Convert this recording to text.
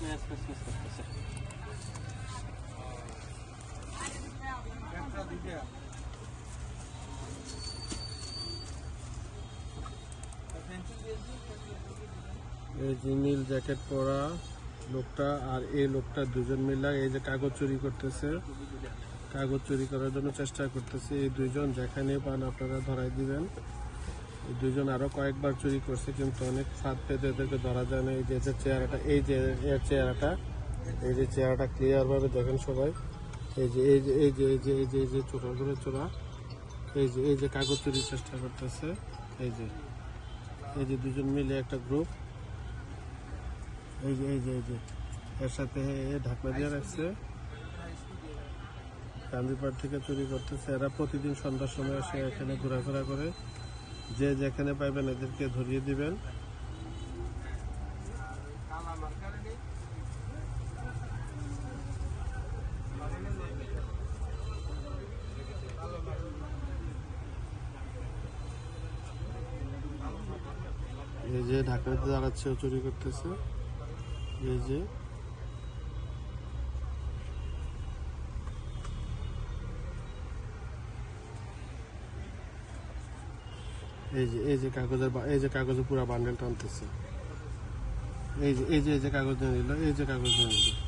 এই যে নীল জ্যাকেট পরা লোকটা আর এই লোকটা দুজন মিলা এই যে কাগজ চুরি করতেছে। কাগজ চুরি করার জন্য চেষ্টা করতেছে। এই দুইজন যেখানে পান আপনারা ধরাই দিবেন। এই দুইজন আরও কয়েকবার চুরি করছে কিন্তু অনেক ফাঁদ পেতে এদেরকে ধরা যায় না এই যে চেহারাটা এই যে এর চেহারাটা এই যে চেহারাটা ক্লিয়ার ভাবে দেখেন সবাই এই যে এই যে এই যে এই যে এই যে এই যে চোরা ধরে চোরা এই যে এই যে কাগজ চুরির চেষ্টা করতেছে এই যে এই যে দুজন মিলে একটা গ্রুপ এই যে এই যে এই যে এর সাথে ঢাকনা দিয়ে রাখছে কান্দিপাড় থেকে চুরি করতেছে এরা প্রতিদিন সন্ধ্যার সময় এসে এখানে ঘোরাফেরা করে যে যেখানে পাইবেন এদেরকে ধরিয়ে দিবেন। এই যে ঢাকনাতে দাঁড়াচ্ছে চুরি করতেছে। এই যে এই যে এই যে কাগজের এই যে কাগজের পুরো বান্ডেল টানতেছে। এই যে এই যে এই যে কাগজ নিয়ে নিল, এই যে কাগজ নিয়ে নিল।